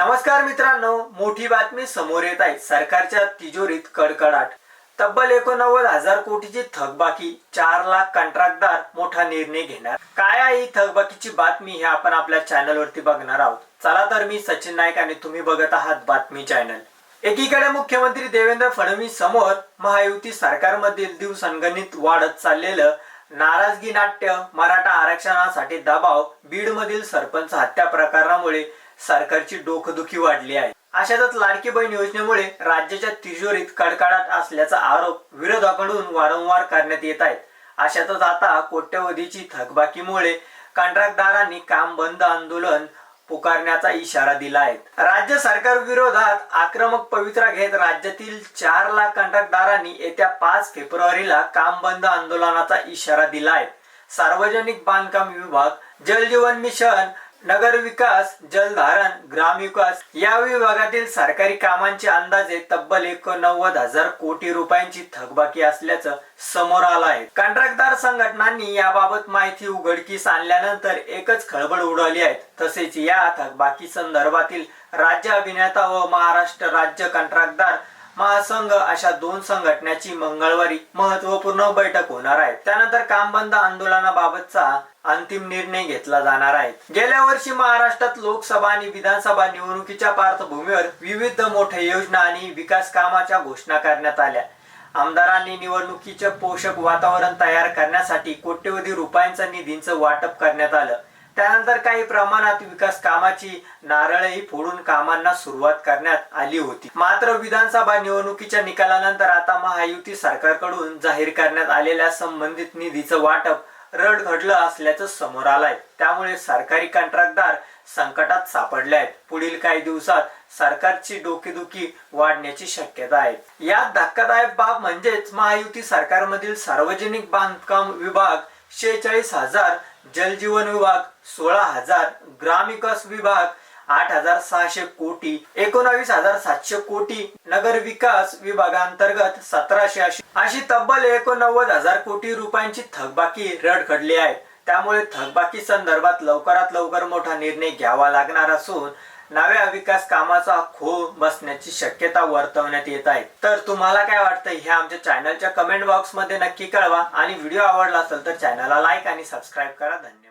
नमस्कार मित्रांनो मोठी बातमी समोर येत आहे. सरकारच्या तिजोरीत कडकडाट. तब्बल एकोणनव्वद हजार कोटीची थकबाकी चार लाख कंत्राटदार मोठा निर्णय घेणार. काय आहे ही थकबाकीची बातमी हे आपण आपल्या चॅनलवरती बघणार आहोत. चला तर मी सचिन नाईक आणि तुम्ही बघत आहात बातमी चॅनल. एकीकडे मुख्यमंत्री देवेंद्र फडणवीस समोर महायुती सरकारमधील दिवसंगणित वाढत चाललेलं नाराजगी नाट्य मराठा आरक्षणासाठी दबाव बीड मधील सरपंच हत्या प्रकारामुळे सरकारची डोकदुखी वाढली आहे. अशातच लाडकी बहीण योजनेमुळे राज्याच्या तिजोरीत कडकडाट असल्याचा आरोप विरोधाकडून वारंवार करण्यात येत आहेत. अशातच आता कोट्यवधीची थकबाकीमुळे कंत्राटदारांनी काम बंद आंदोलन पुकारण्याचा इशारा दिला आहे. राज्य सरकार विरोधात आक्रमक पवित्रा घेत राज्यातील चार लाख कंत्राटदारांनी येत्या पाच फेब्रुवारीला काम बंद आंदोलनाचा इशारा दिला आहे. सार्वजनिक बांधकाम विभाग जल जीवन मिशन नगर विकास जलधारण ग्रामविकास या विभागातील सरकारी कामांचे अंदाजे तब्बल एकोणनव्वद हजार कोटी रुपयांची थकबाकी असल्याचं समोर आलं आहे. कंत्राटदार संघटनांनी याबाबत माहिती उघडकीस आणल्यानंतर एकच खळबळ उडवली आहे. तसेच या थकबाकी संदर्भातील राज्य अभिनेता व महाराष्ट्र राज्य कंत्राटदार महासंघ अशा दोन संघटनाची मंगळवारी महत्त्वपूर्ण बैठक होणार आहे. त्यानंतर काम बंद आंदोलनाबाबतचा अंतिम निर्णय घेतला जाणार आहे. गेल्या वर्षी महाराष्ट्रात लोकसभा आणि विधानसभा निवडणुकीच्या पार्श्वभूमीवर विविध मोठ्या योजना आणि विकास कामाच्या घोषणा करण्यात आल्या. आमदारांनी निवडणुकीचे पोषक वातावरण तयार करण्यासाठी कोट्यवधी रुपयांचा निधींचं वाटप करण्यात आलं. त्यानंतर काही प्रमाणात विकास कामाची नारळही फोडून कामांना सुरुवात करण्यात आली होती. मात्र विधानसभा निवडणुकीच्या निकालानंतर आता महायुती सरकारकडून जाहीर करण्यात आलेल्या संबंधित निधीचं वाटप रड घडलं असल्याचं समोर आलंय. त्यामुळे सरकारी कंत्राटदार संकटात सापडले आहेत. पुढील काही दिवसात सरकारची डोकेदुखी वाढण्याची शक्यता आहे. यात धक्कादायक बाब म्हणजेच महायुती सरकारमधील सार्वजनिक बांधकाम विभाग शेहेचाळीस हजार जलजीवन विभाग सोळा हजार ग्रामविकास विभाग आठ हजार सहाशे कोटी एकोणावीस हजार सातशे कोटी नगर विकास विभागांतर्गत सतराशे अशी अशी तब्बल एकोणनव्वद हजार कोटी रुपयांची थकबाकी रडखडली आहे. त्यामुळे थकबाकी संदर्भात लवकरात लवकर मोठा निर्णय घ्यावा लागणार असून नव्या विकास कामाचा खो बसण्याची शक्यता वर्तवण्यात येत आहे. तर तुम्हाला काय वाटतं हे आमच्या चॅनलच्या कमेंट बॉक्समध्ये नक्की कळवा आणि व्हिडिओ आवडला असेल तर चॅनलला लाईक आणि सबस्क्राईब करा. धन्यवाद.